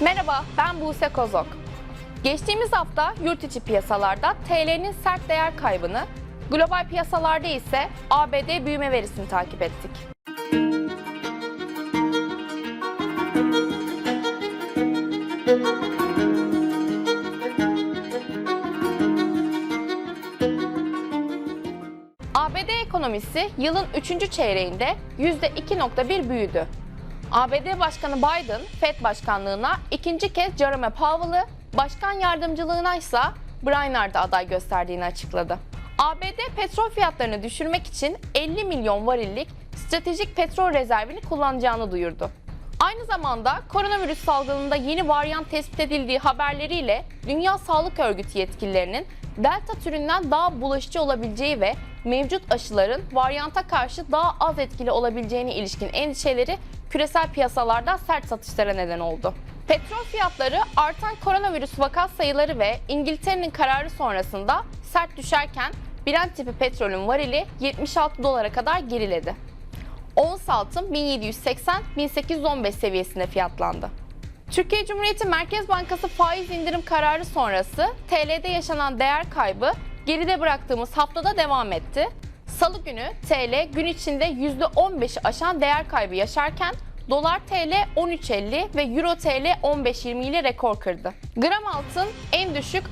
Merhaba, ben Buse Kozok. Geçtiğimiz hafta yurt içi piyasalarda TL'nin sert değer kaybını, global piyasalarda ise ABD büyüme verisini takip ettik. ABD ekonomisi yılın 3. çeyreğinde %2.1 büyüdü. ABD Başkanı Biden, Fed başkanlığına ikinci kez Jerome Powell'ı, başkan yardımcılığına ise Brainard'ı aday gösterdiğini açıkladı. ABD petrol fiyatlarını düşürmek için 50 milyon varillik stratejik petrol rezervini kullanacağını duyurdu. Aynı zamanda koronavirüs salgınında yeni varyant tespit edildiği haberleriyle Dünya Sağlık Örgütü yetkililerinin delta türünden daha bulaşıcı olabileceği ve mevcut aşıların varyanta karşı daha az etkili olabileceğine ilişkin endişeleri küresel piyasalarda sert satışlara neden oldu. Petrol fiyatları artan koronavirüs vaka sayıları ve İngiltere'nin kararı sonrasında sert düşerken Brent tipi petrolün varili 76 dolara kadar geriledi. Ons altın 1780-1815 seviyesinde fiyatlandı. Türkiye Cumhuriyeti Merkez Bankası faiz indirim kararı sonrası TL'de yaşanan değer kaybı geride bıraktığımız haftada devam etti. Salı günü TL gün içinde %15'i aşan değer kaybı yaşarken dolar TL 13.50 ve euro TL 15.20 ile rekor kırdı. Gram altın en düşük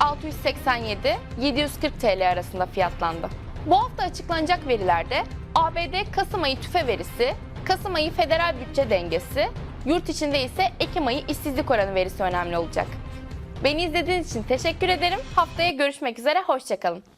687-740 TL arasında fiyatlandı. Bu hafta açıklanacak verilerde ABD Kasım ayı tüfe verisi, Kasım ayı federal bütçe dengesi, yurt içinde ise Ekim ayı işsizlik oranı verisi önemli olacak. Beni izlediğiniz için teşekkür ederim. Haftaya görüşmek üzere, hoşçakalın.